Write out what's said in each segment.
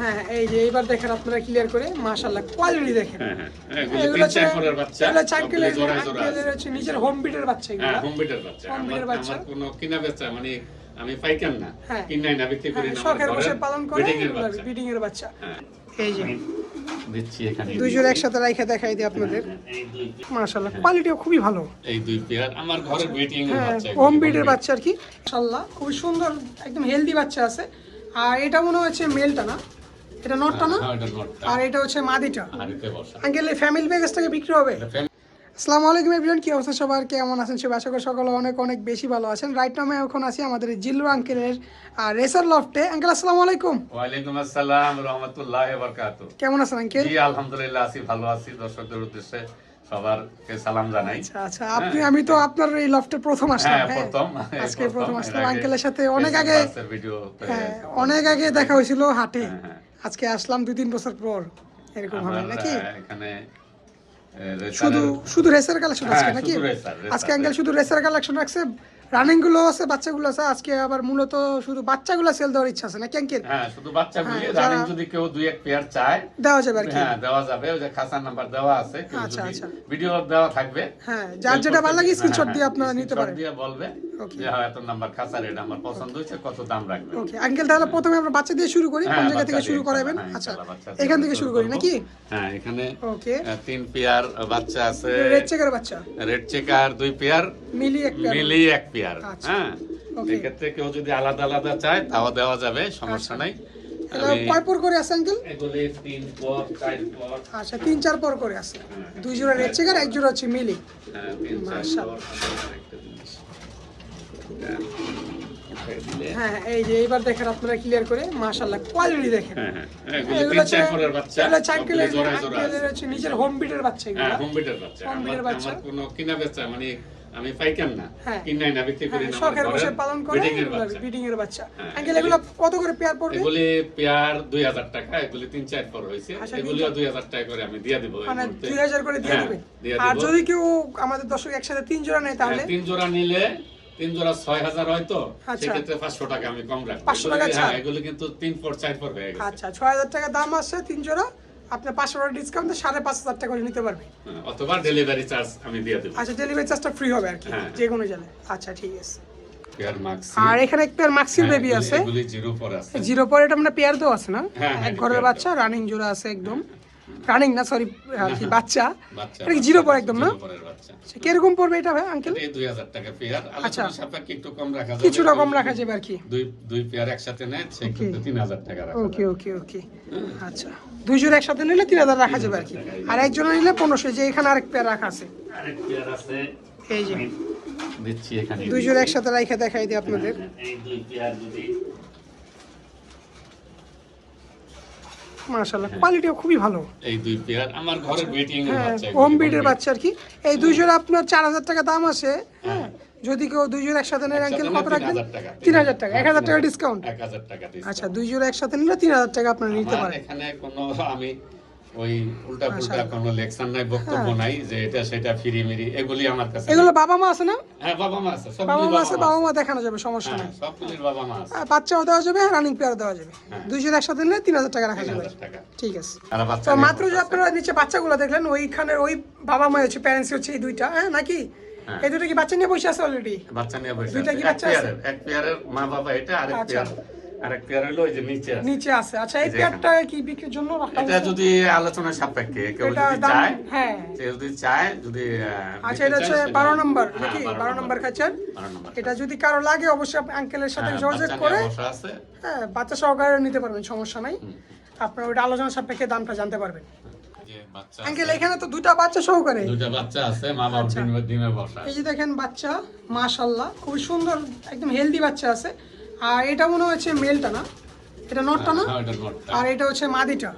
হ্যাঁ এই যে এবার দেখেন আপনারা ক্লিয়ার করে মাশাআল্লাহ কোয়ালিটি দেখেন হ্যাঁ, হ্যাঁ। এগুলো এগুলো তিন হচ্ছে চার পরের বাচ্চা, এগুলো সবগুলো চাঙ্কেলের জোড়ায় জোড়া আঙ্কেলের আছে। হচ্ছে নিজের হোম বিটের বাচ্চা হ্যাঁ, এগুলো home breeder বাচ্চা। আমার- বাচ্চা। কোনো কিনা বেচা মানে আমি পাইকার না। হ্যাঁ। কিনাই না, বিক্রি করি হ্যাঁ, না, শখের বসে পালন করে breeding এর বাচ্চা। ব্রিডিং এর বাচ্চা হ্যাঁ, এই যে দিচ্ছি এখানে দুই জোড়া একসাথে রাইখে দেখাই দিই আপনাদের এই মাশাআল্লাহ কোয়ালিটিও খুবই ভালো এই দুই পেয়ার আমার ঘরের ব্রিডিং এর হ্যাঁ বাচ্চা হোম breed। বাচ্চা আর কি মাশাআল্লাহ খুবই সুন্দর একদম হেলদি বাচ্চা আছে আর এটা মনে হচ্ছে মেলটা না? এটা নটটা না? হ্যাঁ, এটা নটটা। আর এটা হচ্ছে মাদিটা। আঙ্কেল এই ফ্যামিলি প্যাকেজ থেকে বিক্রি হবে? আসসালামু আলাইকুম এভরিওয়ান কি অবস্থা সবার? কেমন আছেন সবাই? আশা করি সকলে অনেক অনেক বেশি ভালো আছেন। রাইট নামে এখন আছি আমাদের জিল্লু আঙ্কেলের আর রেসার লফটে আঙ্কেল আসসালামু আলাইকুম। ওয়ালাইকুম আসসালাম রহমতুল্লাহ বারকাতু কেমন আছেন আঙ্কেল? জি আলহামদুলিল্লাহ আছি ভালো আছি। দর্শকদের উদ্দেশ্যে সবারকে সালাম জানাই। আচ্ছা আচ্ছা আপনি আমি তো আপনার এই লফটে প্রথম আসলাম হ্যাঁ। হ্যাঁ প্রথম। আজকে প্রথম আসলাম আঙ্কেলের সাথে। অনেক আগে ভিডিও হ্যাঁ অনেক আগে দেখা হয়েছিল হাটে। হ্যাঁ, হ্যাঁ। আজকে আসলাম দুই তিন বছর পর। এরকম হবে নাকি? এখানে শুধু শুধু রেসার কালেকশন হ্যাঁ, আজকে নাকি? আজকে আঙ্কেল শুধু রেসার কালেকশন রাখছে? রানিংগুলো আছে বাচ্চাগুলো আছে আজকে আবার মূলত শুধু বাচ্চাগুলো সেল দেওয়ার ইচ্ছা আছে নাকি আঙ্কেল হ্যাঁ শুধু বাচ্চা গুলি হ্যাঁ, রানিং যদি কেউ দুই এক পেয়ার চায় দেওয়া যাবে আর কি হ্যাঁ দেওয়া যাবে ওই যে খাসার নাম্বার দেওয়া আছে আচ্ছা, আচ্ছা। ভিডিও দেওয়া থাকবে হ্যাঁ যার যেটা ভালো লাগে স্ক্রিনশট দিয়ে আপনারা নিতে স্ক্রিনশট পারেন দিয়ে বলবে. যে হ্যাঁ এত নাম্বার খাসার এটা আমার পছন্দ হয়েছে কত দাম রাখবে ওকে আঙ্কেল তাহলে প্রথমে আমরা বাচ্চা দিয়ে শুরু করি কোন হ্যাঁ, জায়গা থেকে শুরু করাবেন? হ্যাঁ, আচ্ছা ইনশাআল্লাহ, বাচ্চা দিয়ে এখান থেকে শুরু করি নাকি? হ্যাঁ এখানে ওকে তিন পেয়ার বাচ্চা আছে। রেড চেকের বাচ্চা? রেড চেকার দুই পেয়ার মিলি এক পেয়ার। মিলি এক পেয়ার আচ্ছা। হ্যাঁ। এক্ষেত্রে কেউ যদি আলাদা আলাদা চায় তাও দেওয়া যাবে সমস্যা নাই। পর করে আছে আঙ্কেল এগুলি তিন পর চার পর। আচ্ছা তিন চার পর করে আছে। দুই জোড়া রেড চেকার এক জোড়া হচ্ছে মিলি। হ্যাঁ, মাশাআল্লাহ। পর আমার একটা জিনিস। এটা উঠাই দিলে। হ্যাঁ হ্যাঁ, এই যে এইবার দেখেন আপনারা ক্লিয়ার করে মাশাআল্লাহ কোয়ালিটি দেখেন হ্যাঁ, হ্যাঁ, এগুলো তিন হচ্ছে চার পরের বাচ্চা, এগুলো সবগুলি চাঙ্কেলের জোড়ায় জোড়া আছে। আঙ্কেলের হচ্ছে নিজের হোম বিটের বাচ্চা হ্যাঁ, এগুলো home বাচ্চা। home breeder বাচ্চা। কোনো কিনা বেচা, মানে আমি পাইকার না। হ্যাঁ। কিনাই না, বিক্রি করি হ্যাঁ, না, শখের বসে পালন করে breeding এর বাচ্চা। ব্রিডিং এর বাচ্চা হ্যাঁ, আঙ্কেল এগুলো কত করে পেয়ার পড়বে এগুলি পেয়ার দুই হাজার টাকা এগুলি তিন চার পর হয়েছে আচ্ছা, এগুলিও দুই হাজার টাকা করে আমি দিয়ে দিব মানে মুহূর্তে। দুই হাজার করে দিয়ে হ্যাঁ, দিবেন আর যদি কেউ আমাদের দর্শক একসাথে তিন জোড়া নেয় তাহলে হ্যাঁ, তিন জোড়া নিলে তিন জোড়া ছয় হাজার হয়তো আচ্ছা। সেক্ষেত্রে পাঁচশো টাকা আমি কম রাখব। 500 টাকা হ্যাঁ এগুলি কিন্তু তিন পর চার পর হয়ে গেছে। আচ্ছা ছয় হাজার টাকা দাম আছে তিন জোড়া। আপনি পাঁচশো টাকা ডিসকাউন্টে সাড়ে পাঁচ হাজার টাকা করে নিতে পারবেন হ্যাঁ, অথবা ডেলিভারি চার্জ আমি দিয়ে দেবো। আচ্ছা ডেলিভারি চার্জটা ফ্রি হবে আর কি হ্যাঁ। যে কোনো আচ্ছা ঠিক আছে। আর এখানে এক পেয়ার মাক্সির বেবি আছে। জিরো পর এটা মানে পেয়ার দেওয়া আছে না? এক ঘরের বাচ্চা রানিং জোড়া আছে একদম। রানিং না সরি আর কি বাচ্চা। বাচ্চা এটা কি জিরো পর একদম না? জিরো পরের বাচ্চা। আচ্ছা, কীরকম পড়বে এটা ভাই আঙ্কেল এই দুই হাজার টাকা পেয়ার আচ্ছা। সাপেক্ষে একটু কম রাখা যাবে কিছুটা কম রাখা যাবে আর কি। দুই দুই পেয়ার একসাথে নেয় সেক্ষেত্রে তিন হাজার টাকা রাখা ওকে ওকে ওকে আচ্ছা। দুই জোড়া একসাথে নিলে তিন হাজার রাখা যাবে আর কি। আর একজনে নিলে পনেরোশো যে এখানে আরেক পেয়ার রাখা আছে। আরেক পেয়ার আছে। এই যে। দিচ্ছি এখানে। দুই জোড়া একসাথে রাখা দেখাই দিই আপনাদের। এই দুই পেয়ার যদি মাশাআল্লাহ কোয়ালিটিও খুবই ভালো। এই দুই পেয়ার আমার ঘরে ব্রিডিং এর বাচ্চা হোম বিডের বাচ্চা আর কি। এই দুই জোড়া আপনার চার হাজার টাকা দাম আছে। হ্যাঁ। যদি কেউ দুই জোড়া একসাথে নেয় আঙ্কেল কত রাখবেন? 3000 টাকা। তিন হাজার টাকা এক হাজার টাকা ডিসকাউন্ট এক হাজার টাকা আচ্ছা দুই জোড়া একসাথে নিলে তিন হাজার টাকা আপনারা নিতে পারেন। এখানে কোনো আমি ওই উল্টা আচ্ছা। পুল্টা কোনো লেকচার নাই বক্তব্য নাই যে এটা সেটা ফিরি মিরি এগুলি আমার কাছে এগুলো বাবা মা আছে না? হ্যাঁ বাবা মা আছে বাবা মা আছে বাবা মা দেখানো যাবে সমস্যা হ্যাঁ নেই। সবগুলির বাবা মা আছে। বাচ্চাও দেওয়া যাবে রানিং পেয়ার দেওয়া যাবে। হ্যাঁ। একসাথে নিলে তিন হাজার টাকা রাখা যাবে। ঠিক আছে। তো মাত্র যে আপনারা নিচে বাচ্চাগুলো দেখলেন ওইখানে ওই বাবা মা হচ্ছে প্যারেন্টস হচ্ছে এই দুইটা হ্যাঁ নাকি? হ্যাঁ। এই দুটো কি বাচ্চা নিয়ে বসে আছে অলরেডি বাচ্চা নিয়ে বসে দুইটা কি বাচ্চা আছে? এক পেয়ারের মা বাবা এটা আরেক। পেয়ার আরেক পেয়ার হলো ওই যে নিচে আছে। নিচে আছে। আচ্ছা এই এই পেয়ারটা কি বিক্রির জন্য রাখা এটা যদি আলোচনা সাপেক্ষে কেউ যদি চায় হ্যাঁ। সে যদি চায় যদি আচ্ছা নিতে এটা হচ্ছে চায়, সেটা- বারো নম্বর নাকি? বারো বারো নম্বর খাঁচার এটা যদি কারও লাগে অবশ্যই আঙ্কেলের সাথে যোগাযোগ বাচ্চা করে। নিয়ে বসা আছে। হ্যাঁ বাচ্চা সহকারে নিতে পারবেন সমস্যা নাই। আপনার ওইটা আলোচনা সাপেক্ষে দামটা জানতে পারবেন। যে আঙ্কেল এখানে তো দুটা বাচ্চা সহকারে। দুইটা বাচ্চা আছে মা বাবা আচ্ছা। ডিমে ডিমে বসা এই যে দেখেন বাচ্চা মাশাল্লাহ খুব সুন্দর একদম হেলদি বাচ্চা আছে। আর এটা মনে হচ্ছে মেলটা না? এটা নটটা না? হ্যাঁ, নটটা। আর এটা হচ্ছে মাদিটা।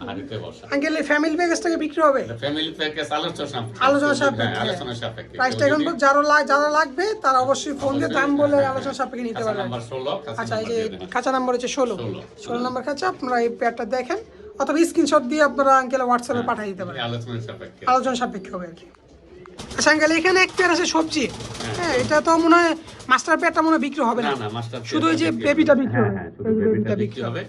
আঙ্কেল এই ফ্যামিলি প্যাকেজ থেকে বিক্রি হবে? ফ্যামিলি প্যাকেজ আলোচনা সাপেক্ষে। আলোচনা হ্যাঁ, সাপেক্ষে। আলোচনা সাপেক্ষে। প্রাইসটা এখন যারা লাগ- যারা লাগবে তারা অবশ্যই ফোন দিয়ে দাম বলে আলোচনা সাপেক্ষে নিতে পারবেন নাম্বার 16 খাঁচা আচ্ছা এই যে খাঁচা নাম্বার হচ্ছে ষোলো। ষোলো। নাম্বার খাঁচা আপনারা এই প্যাডটা দেখেন অথবা স্ক্রিনশট দিয়ে আপনারা আঙ্কেল হোয়াটসঅ্যাপে পাঠিয়ে দিতে পারেন। আলোচনা সাপেক্ষে। আলোচনা সাপেক্ষে হবে আর কি। আচ্ছা এখানে এক পেয়ার আছে সবজি। হ্যাঁ। এটা তো মনে হয় মাস্টার পেয়ারটা মনে হয় বিক্রি হবে না। শুধু ওই যে বেবিটা বিক্রি হ্যাঁ হবে। হ্যাঁ বেবিটা বেবিটা বিক্রি বিক্রি হবে।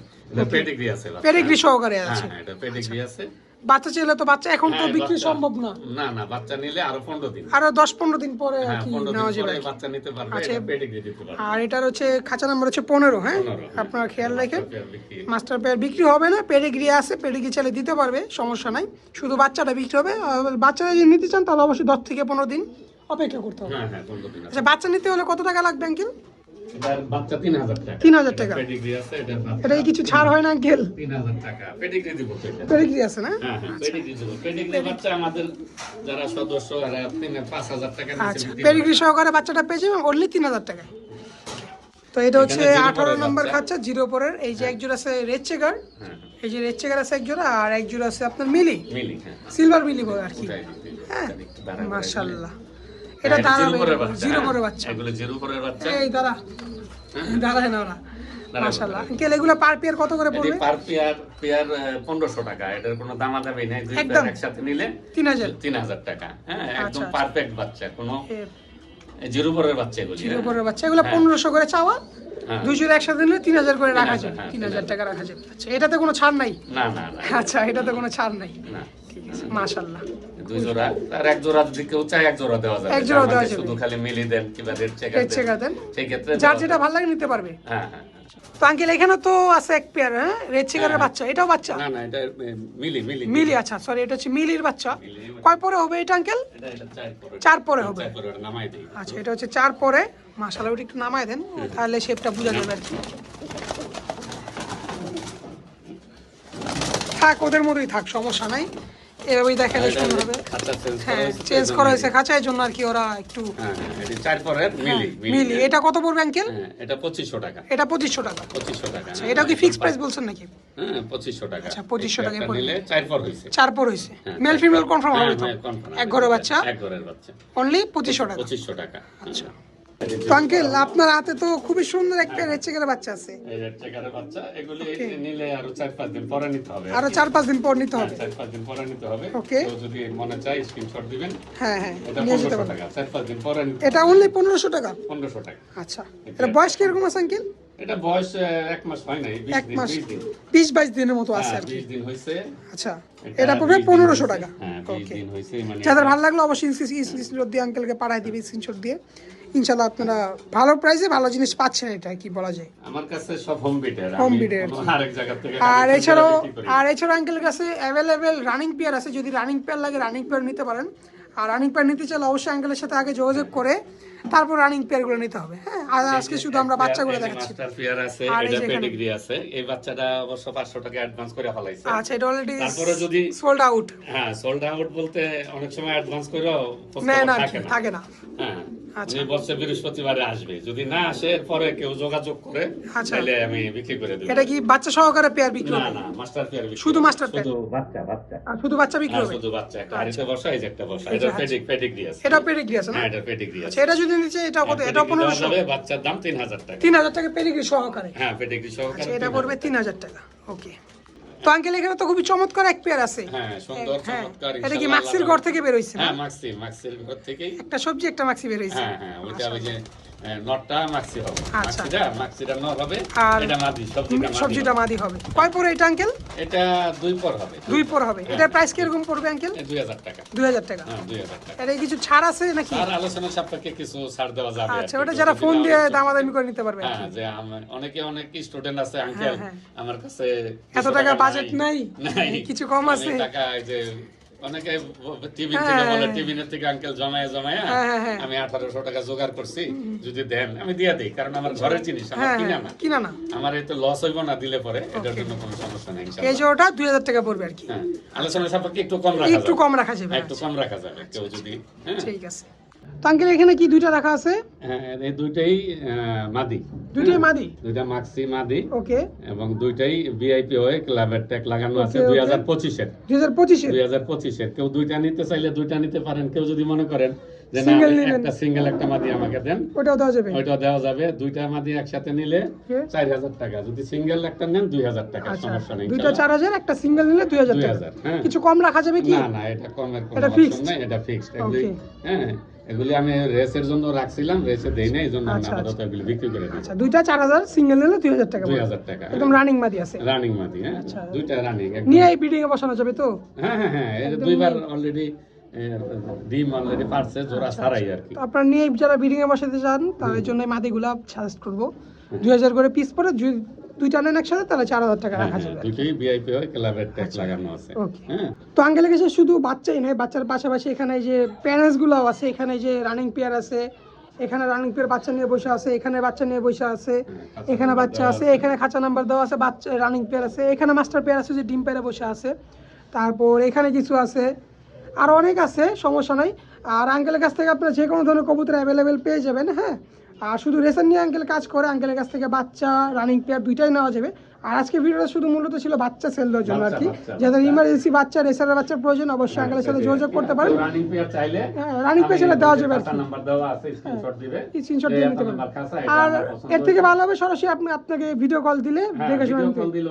পেডিগ্রি আছে পেডিগ্রি সহকারে হ্যাঁ আছে। হ্যাঁ এটা পেডিগ্রি আছে। বাচ্চা চাইলে তো বাচ্চা এখন তো হ্যাঁ, বিক্রি সম্ভব না না না বাচ্চা নিলে আরও 15 দিন আরও দশ পনেরো দিন পরে আর হ্যাঁ কি 15 নেওয়া যাবে আর কি। বাচ্চা নিতে পারবে আচ্ছা। পেডিগ্রি দিতে পারবে আর এটার হচ্ছে খাঁচা নাম্বার হচ্ছে পনেরো হ্যাঁ 15, হ্যাঁ। আপনারা খেয়াল রাখেন মাস্টার পেয়ার বিক্রি। হবে না পেডিগ্রি আছে পেডিগ্রি চাইলে দিতে পারবে সমস্যা নাই শুধু বাচ্চাটা বিক্রি হবে আর বাচ্চাটা যদি নিতে চান তাহলে অবশ্যই দশ থেকে পনেরো দিন অপেক্ষা করতে হবে হ্যাঁ হ্যাঁ 15 দিন আচ্ছা বাচ্চা নিতে হলে কত টাকা লাগবে আঙ্কেল এটার বাচ্চা 3000 টাকা। 3000 টাকা। পেডিগ্রি আছে এটা এটা কিছু ছাড় হয় না আঙ্কেল 3000 টাকা। পেডিগ্রি দিব পেডিগ্রি আছে না? হ্যাঁ হ্যাঁ পেডিগ্রি দিব। পেডিগ্রি বাচ্চা আমাদের যারা সদস্য এরা 5000 টাকা নিচে আচ্ছা পেডিগ্রি সহকারে বাচ্চাটা পেয়ে যাবেন অনলি টাকায় তো এটা হচ্ছে আঠারো নম্বর। খাচ্ছা জিরো পরের। এই যে এক জোড়া আছে রেড চেকার হ্যাঁ এই যে রেড চেকার আছে এক জোড়া আর এক জোড়া আছে আপনার মিলি। হ্যাঁ। সিলভার মিলি বলে আর কি। হ্যাঁ একটু এটা হ্যাঁ, জিরো পরের বাচ্চা, জিরো। পরের বাচ্চা। এগুলো জিরো পরের বাচ্চা। এই দাঁড়া। দাঁড়ায় না ওরা। দাঁড়াবে, আঙ্কেল এগুলো পার পেয়ার কত করে পড়বে? পার পেয়ার পেয়ার পনেরোশো টাকা। এটার কোনো দামাদামি নেই দুই পেয়ার একসাথে নিলে তিন হাজার। তিন হাজার টাকা। হ্যাঁ একদম আচ্ছা। পারফেক্ট বাচ্চা কোনো জিরো পরের বাচ্চা এগুলি জিরো হ্যাঁ। পরের বাচ্চা। এগুলো। পনেরোশো করে চাওয়া। দুই জোড়া একসাথে নিলে তিন হাজার করে রাখা 3000, যাবে। তিন হাজার। টাকা রাখা যাবে। আচ্ছা এটাতে কোনো ছাড় নাই? না না না। আচ্ছা এটাতে কোনো ছাড় নাই? না। ঠিক দুই জোড়া। আর এক জোড়া যদি কেউ চায় এক জোড়া দেওয়া যাবে। এক জোড়াও দেওয়া যাবে। শুধু খালি মিলি দেন কিংবা রেড চেকার রেড চেকার দেন। সেই ক্ষেত্রে যার যেটা ভালো লাগে নিতে পারবে। হ্যাঁ হ্যাঁ তো আঙ্কেল এখানে তো আছে এক পেয়ার হ্যাঁ? রেড চেকারের হ্যাঁ। বাচ্চা এটাও বাচ্চা? না না এটা মিলি মিলি। মিলি আচ্ছা সরি এটা হচ্ছে মিলির বাচ্চা। কয় পরে হবে এটা আঙ্কেল? চার পরে। চার হবে। আচ্ছা এটা হচ্ছে চার পরে। মাশাল্লাহ ওটা একটু নামায় দেন তাহলে শেপটা বোঝা যাবে আর কি। থাক ওদের মতোই থাক সমস্যা নাই। এভাবেই দেখালে সুন্দর হবে। চেঞ্জ করা হ্যাঁ হয়েছে, চেঞ্জ করা জন্য হয়েছে খাঁচার জন্য আর কি ওরা একটু হ্যাঁ মিলি এটা কত পড়বে আঙ্কেল? হ্যাঁ এটা পঁচিশশো টাকা। এটা পঁচিশশো টাকা। পঁচিশশো টাকা। আচ্ছা এটা কি এটা ফিক্স প্রাইস বলছেন নাকি? হ্যাঁ পঁচিশশো টাকা। আচ্ছা, 2500 এই টাকায় একটা পড়বে। নিলে চার পর হয়েছে। চার পর হয়েছে। হ্যাঁ, মেল ফিমেল কনফার্ম হবে তো? এক। ঘরের বাচ্চা? এক ঘরের বাচ্চা। অনলি পঁচিশশো টাকা? পঁচিশশো টাকা আচ্ছা। আঙ্কেল আপনার হাতে তো খুবই সুন্দর একটা রেড চেকারের বাচ্চা আছে এই রেড চেকারের বাচ্চা এগুলি নিলে আরও চার পাঁচ দিন পরে নিতে হবে আরও চার পাঁচ দিন পর নিতে হ্যাঁ, হবে চার পাঁচ দিন পরে নিতে হবে Okay. কেউ যদি মনে চায় স্ক্রিনশট দিবেন হ্যাঁ হ্যাঁ এটা নিয়ে যেতে পনেরোশো পারবেন টাকা চার পাঁচ দিন পরে এটা অনলি পনেরোশো টাকা পনেরোশো টাকা আচ্ছা এটা বয়স কীরকম আছে আঙ্কেল এটা বয়স এক মাস হয় নাই বিশ এক দিন মাস বিশ দিন বিশ বাইশ দিনের মতো আছে হ্যাঁ, আর কি বিশ দিন হয়েছে আচ্ছা এটা পড়বে 20 দিন পনেরোশো টাকা হ্যাঁ বিশ ওকে দিন হয়েছে মানে যাদের ভালো লাগল অবশ্যই স্ক্রিনশট দিয়ে আঙ্কেলকে পাঠাই দিবে স্ক্রিনশট দিয়ে ইনশাল্লাহ আপনারা ভালো প্রাইসে ভালো জিনিস পাচ্ছেন এটা কি বলা যায়? আমার কাছে সব হোম বিটের হোম bid আরেক জায়গা থেকে আর এছাড়াও আর এছাড়াও আঙ্কেলের কাছে অ্যাভেলেবেল রানিং পেয়ার আছে যদি রানিং পেয়ার লাগে রানিং পেয়ার নিতে পারেন। আর রানিং পেয়ার নিতে চাইলে অবশ্যই আঙ্কেলের সাথে আগে যোগাযোগ করে তারপর রানিং পেয়ারগুলো নিতে হবে। হ্যাঁ আর আজকে শুধু আমরা বাচ্চাগুলো এই দেখাচ্ছি। মাস্টার পেয়ার আছে এটা পেডিগ্রি আছে। এই বাচ্চাটা অবশ্য 500 টাকা অ্যাডভান্স করে ফলাইছে। আচ্ছা এটা অলরেডি তারপরে যদি সোল্ড আউট হ্যাঁ সোল্ড আউট বলতে অনেক সময় অ্যাডভান্স প্রস্তাব না না থাকে না। হ্যাঁ আচ্ছা। উনি বলছে বৃহস্পতিবারে আসবে। যদি না আসে এরপরে কেউ যোগাযোগ করে আচ্ছা। তাহলে আমি বিক্রি করে দেব। এটা কি বাচ্চা সহকারে পেয়ার বিক্রি না না মাস্টার পেয়ার শুধু master pair? শুধু বাচ্চা বাচ্চা। আর শুধু বাচ্চা বিক্রি হ্যাঁ হবে? শুধু বাচ্চা। একটা হাড়িতে বসা এই যে একটা বসা। এটা আচ্ছা। পেডিগ্রি আছে। এটা পেডিগ্রি আছে না? হ্যাঁ এটা পেডিগ্রি আছে। আচ্ছা এটা যদি নিচে এটা কত? হ্যাঁ, এটা দেওয়া পনেরোশো। যাবে, বাচ্চার দাম তিন হাজার টাকা। তিন হাজার টাকা পেডিগ্রি সহকারে। হ্যাঁ পেডিগ্রি সহকারে আচ্ছা এটা পড়বে তিন হাজার টাকা। ওকে। তো আঙ্কেল এখানে তো খুবই চমৎকার এক পেয়ার আছে। হ্যাঁ সুন্দর হ্যাঁ চমৎকার এটা কি মাক্সির ঘর থেকে বের হইছে হ্যাঁ মাক্সি মাক্সির ঘর থেকেই। একটা সবজি একটা মাক্সি বেরোইছে হ্যাঁ হ্যাঁ ওইটা ওই যে আহ, নটটা মাক্সি হবে। মাক্সিটা মাক্সিটা নর হবে এটা মাদি সবজিটা মাদি সবজিটা মাদি হবে। কয় পরে এটা আঙ্কেল? এটা দুই পর হবে। দুই পর হবে। এটার প্রাইস কীরকম পড়বে আঙ্কেল? দুই হাজার টাকা। দুই হাজার টাকা। হ্যাঁ দুই হাজার টাকা। এটা কিছু ছাড় আছে নাকি? আর আলোচনা সাপেক্ষে কিছু ছাড় দেওয়া যাবে আচ্ছা ওটা যারা ফোন দিয়ে দামাদামি করে নিতে পারবে হ্যাঁ যে অনেকে অনেক স্টুডেন্ট আছে আঙ্কেল হ্যাঁ। আমার কাছে এত টাকা বাজেট নাই? নাই? কিছু কম আছে? টাকা এই যে অনেকে টিভি থেকে বলে হ্যাঁ। টিভি থেকে আঙ্কেল জমায়ে জমায় হ্যাঁ, হ্যাঁ। আমি আঠারোশো টাকা জোগাড় করছি যদি দেন আমি দিয়ে দিই কারণ আমার ঘরের জিনিস আমার কিনা না। কিনা না। আমার এই তো লস হইব না দিলে পরে এটার জন্য কোনো সমস্যা নেই এই যে ওটা দুই হাজার টাকা পড়বে আর কি। আলোচনা সাপেক্ষে একটু কম রাখা একটু কম রাখা যাবে একটু কম রাখা যাবে কেউ যদি হ্যাঁ। ঠিক আছে। তো আঙ্কেল এখানে কি দুইটা রাখা আছে? হ্যাঁ, এই দুইটাই মাদি। দুইটাই মাদি? দুইটা মাক্সি মাদি। ওকে। এবং দুইটাই ভিআইপি হয়ে ক্লাবের ট্যাগ লাগানো আছে Okay, দুই okay. হাজার পঁচিশের। দুই হাজার পঁচিশে দুই হাজার পঁচিশের। কেউ দুইটা নিতে চাইলে দুইটা নিতে পারেন কেউ যদি মনে করেন যে না, একটা সিঙ্গেল একটা মাদি আমাকে দেন ওটাও দেওয়া যাবে। ওইটা দেওয়া যাবে। দুইটা মাদি একসাথে নিলে Okay. চার হাজার টাকা। যদি সিঙ্গেল একটা নেন দুই হাজার টাকা আচ্ছা। সমস্যা নেই দুইটা চার হাজার একটা সিঙ্গেল নিলে দুই হাজার টাকা। 2000, হ্যাঁ। কিছু কম রাখা যাবে কি? না না এটা কমের কোনো এটা অপশন নাই এটা ফিক্সড. হ্যাঁ। এগুলি আমি রেসের জন্য রাখছিলাম রেসে দেই না এই জন্য আমি আচ্ছা, আপাতত এগুলি বিক্রি করে দিই আচ্ছা দুইটা চার হাজার সিঙ্গেল নিলে দুই হাজার টাকা দুই পড়বে। হাজার টাকা একদম রানিং মাদি আছে। রানিং মাদি হ্যাঁ। আচ্ছা। দুইটা রানিং নিয়ে এই বিল্ডিং এ বসানো যাবে তো? হ্যাঁ হ্যাঁ হ্যাঁ দুইবার অলরেডি ডিম অলরেডি পারছে জোড়া ছাড়াই আর কি। আপনারা নিয়ে যারা বিল্ডিং এ বসাতে চান তাদের জন্য মাদিগুলা সাজেস্ট করব। দুই হাজার করে পিস পরে যদি দুইটা নেন একসাথে তাহলে চার হাজার টাকা হ্যাঁ রাখা হ্যাঁ যাবে। দুটোই ভিআইপি হয় ক্লাবের ট্যাক্স লাগানো আছে। হ্যাঁ। তো আঙ্কেলের কাছে শুধু বাচ্চাই নয় বাচ্চার পাশাপাশি এখানে যে প্যারেন্টস গুলাও আছে এখানে যে রানিং পেয়ার আছে এখানে রানিং পেয়ার বাচ্চা নিয়ে বসে আছে এখানে বাচ্চা নিয়ে বসে আছে এখানে বাচ্চা আছে এখানে খাঁচা নাম্বার দেওয়া আছে বাচ্চা রানিং পেয়ার আছে এখানে মাস্টার পেয়ার আছে যে ডিম পেয়ারে বসে আছে। তারপর এখানে কিছু আছে আর অনেক আছে সমস্যা নাই। আর আঙ্কেলের কাছ থেকে আপনারা যে কোনো ধরনের কবুতর অ্যাভেলেবেল পেয়ে যাবেন হ্যাঁ? আর শুধু রেশন নিয়ে আঙ্কেল কাজ করে আঙ্কেলের কাছ থেকে বাচ্চা রানিং পেয়ার দুইটাই নেওয়া যাবে। আর আজকে ভিডিওটা শুধু মূলত ছিল বাচ্চা সেল দেওয়ার জন্য আর কি। যাদের ইমার্জেন্সি বাচ্চা রেসারের বাচ্চার প্রয়োজন অবশ্যই আঙ্কেলের সাথে যোগাযোগ করতে পারেন। রানিং পেয়ার চাইলে হ্যাঁ, pair চাইলে দেওয়া যাবে আর কি। নাম্বার দেওয়া আছে স্ক্রিনশট দিবে। স্ক্রিনশট দিয়ে নিতে পারেন। আর এর থেকে ভালো হবে সরাসরি আপনি আপনাকে ভিডিও কল দিলে হ্যাঁ, দেখে শুনে ভিডিও নিতে। কল দিল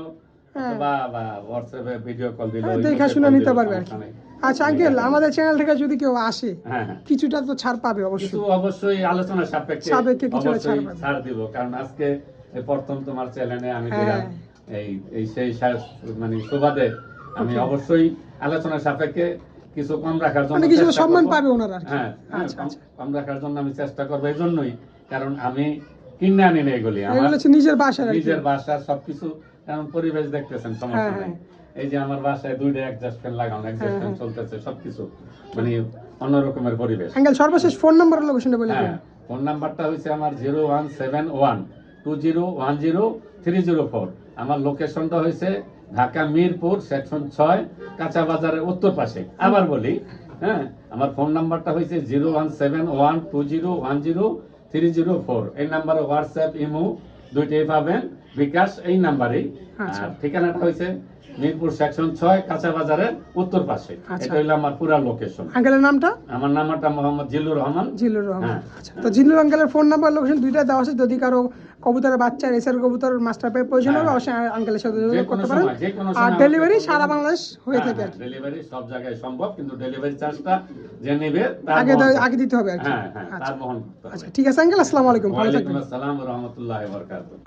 হ্যাঁ। অথবা বা হোয়াটসঅ্যাপে ভিডিও কল দিল হ্যাঁ, দেখা শুনে নিতে পারবে আর কি। আচ্ছা আঙ্কেল আমাদের চ্যানেল থেকে যদি কেউ আসে হ্যাঁ হ্যাঁ কিছুটা তো ছাড় পাবে অবশ্যই অবশ্যই আলোচনা সাপেক্ষে সাপেক্ষে কিছুটা ছাড় পাবে। ছাড় দিব কারণ আজকে প্রথম তোমার চ্যানেলে আমি হ্যাঁ। দিলাম এই এই সেই মানে সুবাদে আমি অবশ্যই আলোচনা সাপেক্ষে কিছু কম রাখার জন্য মানে কিছু সম্মান পাবে ওনারা হ্যাঁ হ্যাঁ, আচ্ছা, কম- আচ্ছা। রাখার জন্য আমি চেষ্টা করব এই জন্যই কারণ আমি কিনে আনি না এগুলি আমার নিজের বাসার নিজের বাসা সবকিছু কারণ পরিবেশ দেখতেছেন সমস্যা হ্যাঁ, নাই হ্যাঁ। এই যে আমার বাসায় দুইটা অ্যাডজাস্ট ফ্যান লাগানো অ্যাডজাস্ট ফ্যান হ্যাঁ। চলতেছে সবকিছু। মানে অন্য রকমের পরিবেশ। আঙ্কেল সর্বশেষ ফোন নাম্বার লোকেশনটা বলে দিন। হ্যাঁ ফোন নাম্বারটা হচ্ছে আমার zero one seven one two zero one zero three zero four আমার লোকেশনটা হয়েছে ঢাকা মিরপুর সেকশন ছয় কাঁচা বাজারের উত্তর পাশে। আবার বলি হ্যাঁ আমার ফোন নাম্বারটা হয়েছে zero one seven one two zero one zero three zero four এই নাম্বারে হোয়াটসঅ্যাপ ইমো দুইটাই পাবেন। বিকাশ এই নাম্বারেই আচ্ছা। আর ঠিকানাটা হয়েছে মিরপুর সেকশন ছয় কাঁচা বাজারের উত্তর পাশে। আচ্ছা। এটা হলো আমার পুরা লোকেশন আঙ্কেলের নামটা? আমার নাম্বারটা মোহাম্মদ জিল্লুর রহমান। জিল্লুর রহমান। হ্যাঁ। আচ্ছা। তো জিল্লুর আঙ্কেলের ফোন নাম্বার লোকেশন দুইটা দেওয়া আছে। যদি কারও কবুতরের বাচ্চা রেসার কবুতর মাস্টার পেয়ে প্রয়োজন হবে হ্যাঁ। অবশ্যই আঙ্কেলের সাথে যোগাযোগ করতে পারেন। আর ডেলিভারি সারা বাংলাদেশ হয়ে হ্যাঁ, থাকে। ডেলিভারি সব জায়গায় সম্ভব কিন্তু ডেলিভারি চার্জটা যে নেবে তার আগে আগে দিতে হবে আর কি। হ্যাঁ হ্যাঁ আচ্ছা। তার বহন করতে হবে। আচ্ছা ঠিক আছে আঙ্কেল আসসালামু আলাইকুম। ওয়ালাইকুম থাকবেন। আসসালাম ওয়া রাহমাতুল্লাহি ওয়া বারাকাতুহু।